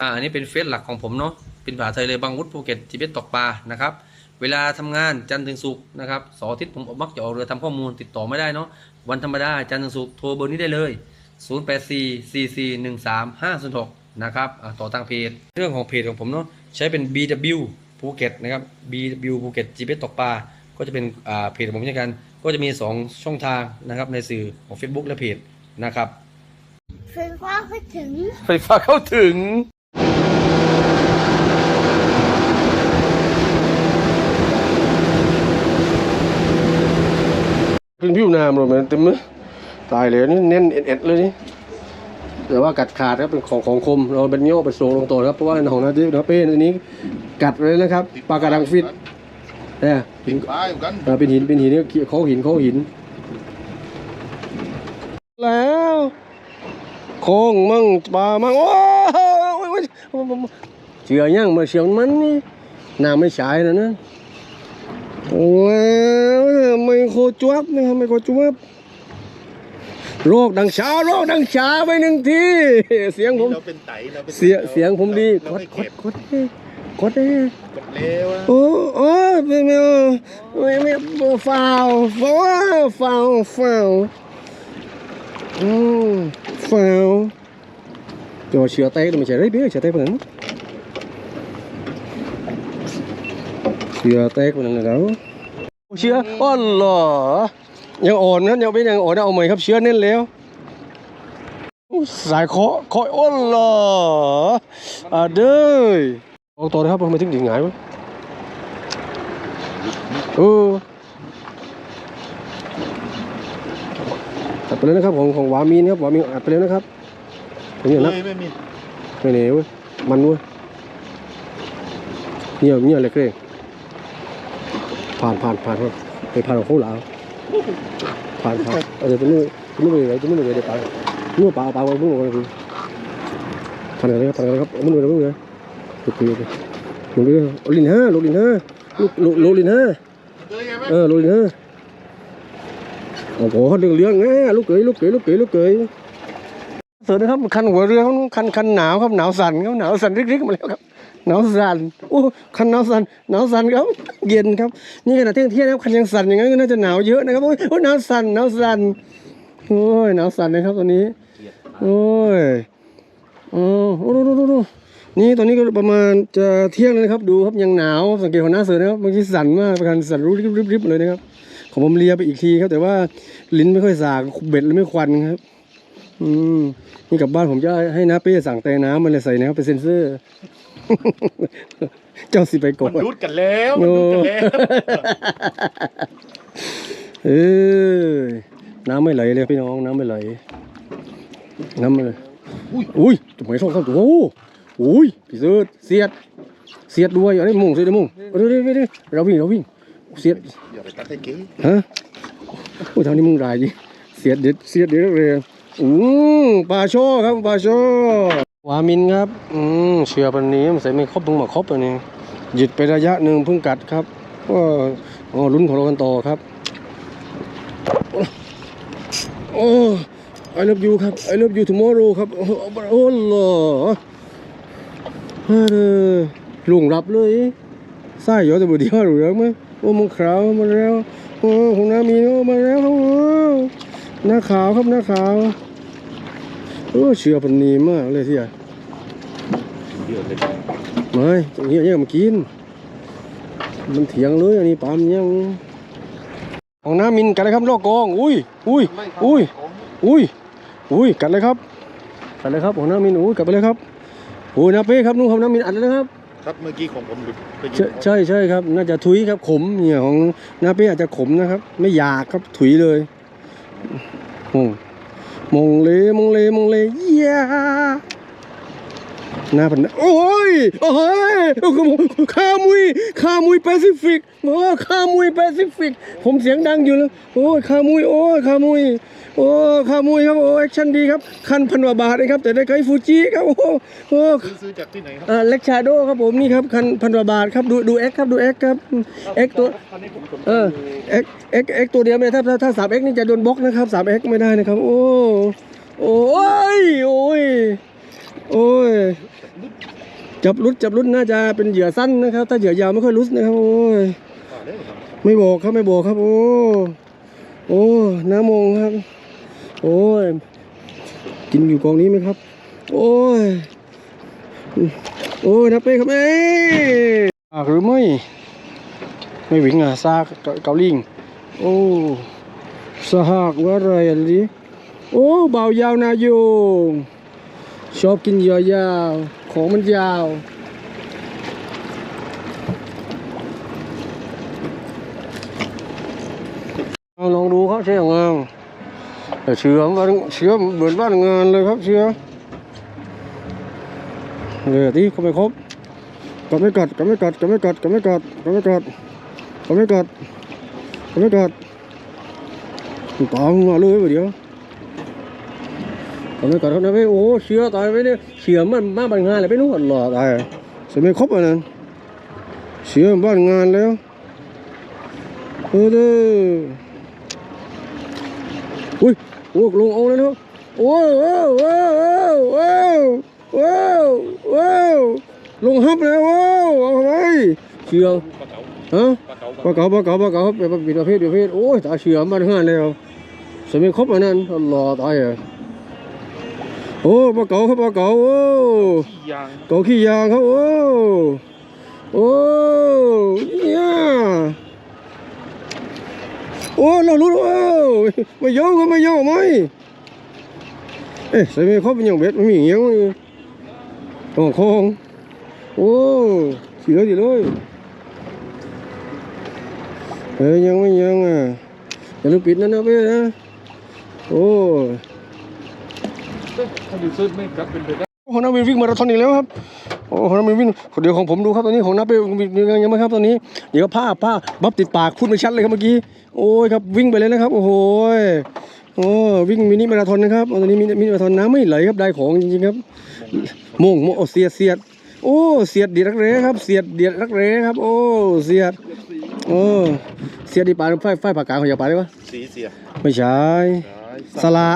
อ่าอันนี้เป็นเฟซหลักของผมเนาะเป็นภาษาไทยเลยบางวุฒิภูเก็ตจีเบสตกปลานะครับเวลาทำงานจันทร์ถึงศุกร์นะครับเสาร์อาทิตย์ผมมักจะออกเรือทำข้อมูลติดต่อไม่ได้เนาะวันธรรมดาจันทร์ถึงศุกร์โทรเบอร์นี้ได้เลย 0 8 4 4 4 1 3 5 0 6นะครับอ่าต่อทางเพจเรื่องของเพจของผมเนาะใช้เป็น BW ภูเก็ตนะครับ BW ภูเก็ตจีเบสตกปลาก็จะเป็นอ่าเพจของผมเช่นกัน ก็จะมี 2 ช่องทางนะครับในสื่อของ Facebook และเพจนะครับไฟฟ้าก็ถึงไฟฟ้าเข้าถึง เป็นผิวน้ำหรอมันเต็มมือตายเลยนี่เน้นเอ็ดๆเลยนี่แต่ว่ากัดขาดครับเป็นของของคมเราเป็นโยกเป็นโซลงตัวครับเพราะว่าของนาทีนาเป้อันนี้กัดเลยนะครับปลากระดังฟิตเนี่ยหินตายเหมือนกันเออเป็นหินเป็นหินเนี่ยเขาหินเขาหิน แล้วโค้งมั่งปลามั่งโอ้ยเชื่อยังมาเชียวมันนี่น้ำไม่ฉายนะนะโอ้ย ไม่โคจวบนะครับไม่โคจวบโรคดังชาโรคดังชาไปหนึ่งทีเสียงผมเราเป็นไตเราเป็นเสียงเสียงผมดีเรากดไม่กเก็ดบกดเอ้กดเอ้กดเลวอะโอ้โอ้ไม่ไม่ไม่ไม่ฟาวฟาวฟาวฟาวอืมฟาวตัวเชือเต้ตัวไม่ใช่ไรเบี้ยเชือเต้เป็นนั้นเชือเต้เป็นนั้นแล้ว เชืออ๋อเหรอยังอ่อนนะยังเป็นยังอ่อนนะเอาใหม่ครับเชือเน้นแล้วสายเคาะเคาะอ๋อเหรออ่าเด้อเอาตัวนะครับทำไมถึงดิ่งหายวะเอออัดไปเลยนะครับของของวามีนครับวามีนอัดไปเลยนะครับผมอย่างนับไม่ไม่มีไม่เหนียวเว้ยมันเว้ยเงียบเงียบเลยเกรงผ่าน ผ่านผ่านผ่านไปผ่านของเขาหลาวผ่านผ่านเอาเดี๋ยวไปนู่นไปนู่นเลยไปนู่นเลยเดี๋ยวไปนู่นปล่าปล่าไปนู่นเลยคือผ่านกันเลยครับผ่านกันเลยครับนู่นเลยนู่นเลยลุกไปเลยลุกเลยเอลินห้าลุกลินห้าลุกลุกลินห้าเจออลุยเนอะโอ้โหเรื่องเรื่องนะลูกเกยลูกเกยลูกเกยลูกเกยสวัสดีครับคันหัวเรือคันคันหนาวครับหนาวสั่นครับหนาวสั่นริกๆมาแล้วครับ หนาวสั่นโอ้คันหนาวสั่นหนาวสั่นครับเย็นครับ นี่ขนาดเที่ยงเที่ยงแล้วคันยังสั่นอย่างนั้นก็น่าจะหนาวเยอะนะครับโอ้ยโอ้ยหนาวสั่นหนาวสั่นโอ้ยหนาวสั่นนะครับตอนนี้โอ้ยอ๋อโอ้ดูดูดูดูนี่ตอนนี้ก็ประมาณจะเที่ยงแล้วนะครับ ดูครับยังหนาวสังเกตของหน้าเสือนะครับเมื่อกี้สั่นมากประกันสั่นรู้ริบๆเลยนะครับของผมเลียไปอีกทีครับ แต่ว่าลิ้นไม่ค่อยสากเบ็ดเลยไม่ควันครับ อืมนี่กลับบ้านผมจะให้น้าเป้สั่งแต่น้ำมันเลยใส่นะครับเป็นเซนเซอร์ เจ้าสิไปกมัดนดูดกันแล้วมันดูดกันแล้วเออน้ำไม่ไหลเลยพี่น้องน้ำไม่ไหล น้ำไม่ไหลอุ้ยอุ้ยทำไมช่องเข้าตัวโอ้โอ้ยพี่เสือเสียด เสียดด้วยอย่าได้มุ่งเสียดได้มุ่งเดี๋ยวเดี๋ยวเดี๋ยวเราวิ่งเราวิ่งเสียดอย่าไปตัดให้เก๋ฮะโอ้ยทางนี้มึงรายจริงเสียดเด็ดเสียดเด็ดเลยอืมปลาโชครับปลาโช วามินครับ อืมเชือปันนี้มันใส่ไม่ครบเพิ่งมาครบอันนี้หยุดไประยะหนึ่งเพิ่งกัดครับก็อ๋อลุ้นของเรากันต่อครับ โอ้ I love you ครับ I love you tomorrow ครับ โอ้โอ้โหเฮ้ยลุงรับเลยไส้เหรอแต่บุเดียวหรือยังไหมโอ้มึงขาวมาแล้วโอ้ของน้ามีโอ้มาแล้วโอ้หน้าขาวครับหน้าขาว อ้เชื่อปันนีมากเลยที่อะเดี๋ยวเลยไม่ตรงนี้ยังมากิน มันเถียงเลยอันนี้ปามยังของน้ามินกันเลยครับลอกกอง อุ้ยอุ้ยอุ้ยอุ้ยอุ้ยกัดเลยครับกัดเลยครับของน้ามินอุ้ยกัดไปเลยครับโอ้ยน้าเป้ครับนุ่งครับน้ามินอัดเลยนะครับครับเมื่อกี้ของผมหลุดไปยิใช่ใช่ใช่ครับ น่าจะถุยครับขมเนี่ยของน้าเป้อาจจะขมนะครับ ไม่อยากครับถุยเลยมง มงเลมงเลมงเลเยีย หน้าพันโอ้ยโอ้ยข้ามุยข้ามุยแปซิฟิกโอ้ข้ามุยแปซิฟิก ผมเสียงดังอยู่แล้วโอ้ยข้ามุยโอ้ยข้ามุยโอ้ข้ามุยครับโอ้แอคชั่นดีครับคันพันกว่าบาทนะครับ แต่ได้ไกฟูจิครับโอ้โอ้ซื้อจากที่ไหนครับอ่อเล็กชาโดครับผมนี่ครับคันพันกว่าบาทครับดูดูเอ็กครับดูเอ็กครับเอ็กตัวเออเอ็กเอ็กเอ็กตัวเดียวไม่ได้ถ้าถ้าถ้าสามเอ็กนี่จะโดนบล็อกนะครับสามเอ็กไม่ได้นะครับ โอ้โอ้ยโอ้ย โอ้ย จับรุดจับรุดน่าจะเป็นเหยื่อสั้นนะครับ ถ้าเหยื่อยาวไม่ค่อยรุดนะครับโอ้ยไม่บอกครับไม่บอกครับ โอ้โอ้น้ำมงครับ โอ้ยกินอยู่กองนี้ไหมครับ โอ้ยโอ้ยนับเป้ครับเอ้ยอะหรือไม่ไม่วิ่งอะซากเกาเกาลิงโอ้สหากว่าอะไรอันนี้โอ้เบายาวนาโยง ชอบกินเหยื่อยาว ของมันยาวเอาลองดูครับเชื่องานแต่เชื่อมันเชื่อเหมือนบ้านงานเลยครับเชื่อเดี๋ยวที่เขาไปครบกัดไม่กัดกัดไม่กัดกัดไม่กัดกัดไม่กัดกัดไม่กัดกัดไม่กัดกัดไม่กัดตามมาเลยเดี๋ยว กัดไม่กัดเขานะไม่โอ้เชื่อตายไปเนี่ยเชื่อมันมาบ้านงานเลยไปนู่นหล่อตายเสียครบอะนั่นเชื่อบ้านงานแล้วเออเด้ออุ้ยโอ้ลงเอาแล้วเนาะโอ้โอ้โอ้โอ้โอ้โอ้ลงฮับแล้วโอ้เอาไปเชืองปลาเก๋าฮะปลาเก๋าปลาเก๋าปลาเก๋าปลาเก๋าเป็นประเภทประเภทโอ้ยตาเชื่องมันห้านแล้วสมัยครบอันนั้นรอตายอะ โอ้ปลาเก๋าครับปลาเก๋าโอ้ขี้ยางเก๋าขี้ยางครับโอ้โอ้เนี่ยโอ้เรารู้แล้วไม่ยอมก็ไม่ยอมไหมเอ๊ะใส่ไม่ครบเป็นอย่างเบ็ดไม่มีเงี้ยงต้องคองโอ้สีเลยสีเลยเอ้ยยังไม่ยังอะอย่าลืมปิดนะนะเบ้นะโอ้ ถ้าดูซื้อไม่กลับเป็นไปได้ของนักบินวิ่งมาราธอนอีกแล้วครับโอ้ของนักบินวิ่งเดี๋ยวของผมดูครับตอนนี้ของนักบินยังยังไม่ครับตอนนี้เดี๋ยวผ้าผ้าบับติดปากพูดไม่ชัดเลยครับเมื่อกี้โอ้ยครับวิ่งไปเลยนะครับ โอ้โหโอ้วิ่งมินิมาราธอนนะครับตอนนี้มินิมินิมาราธอนน้ำไม่ไหลครับได้ของจริงๆครับโมงโมงโอ้เสียดเสียดโอ้เสียดเดียดรักเร่ครับ เสียดเดียดรักเร่ครับ โอ้เสียดโอ้เสียดดีปลาไฟไฟปากกาของอยากปลาได้ปะสีเสียไม่ใช่สละ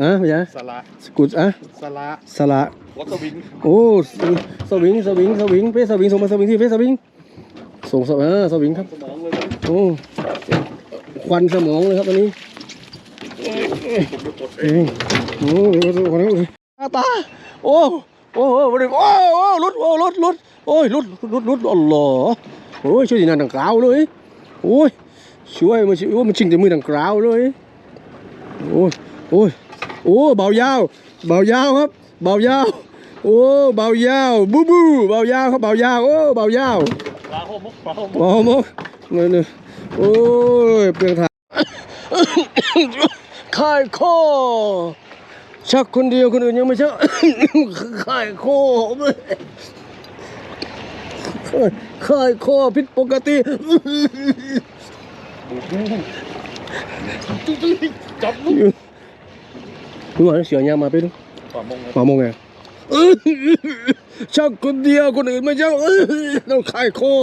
อะไม่ใช่สละสกุดอะสละสละวัตวิงโอ้สสวิงสวิงสวิงเฟสสวิงส่งมาสวิงที่เฟสสวิงส่งสเออสวิงครับสมองเลยโอ้ควันสมองเลยครับตอนนี้ผมไปกดเองโอ้เดี๋ยวคนนี้ตาโอ้โอ้โอ้โอ้โอ้ลุดโอ้ลุดลุดโอ้ยลุดลุดลุดอัลลอฮ์โอ้ยช่วยดีนันดังกล่าวเลยโอ้ยช่วยมันช่วยมันชิงแต่มือดังกล่าวเลยโอ้ยโอ้ย โอ้เบายาว เบายาวครับ เบายาว โอ้เบายาวบูบูเบายาวครับเบายาวโอ้เบายาวปลาโฮมกปลาโฮมกเบามกนี่นี่โอ้ยเปลืองถ่านคายคอชักคนเดียวคนอื่นยังไม่ชักคายคอคายคอผิดปกติจับลูก ดูหน่อยเสียงยามาไปดูปลามงป่ามงไงชักคนเดียวคนอื่นไม่ชักต้องคายคอ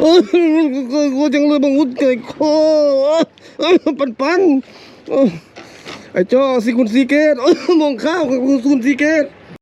เออกูจังเลยบังวุดเกิดคอปันปันไอ้จ้อสิคุณสีเกตมองข้าวกับคุณสีเกต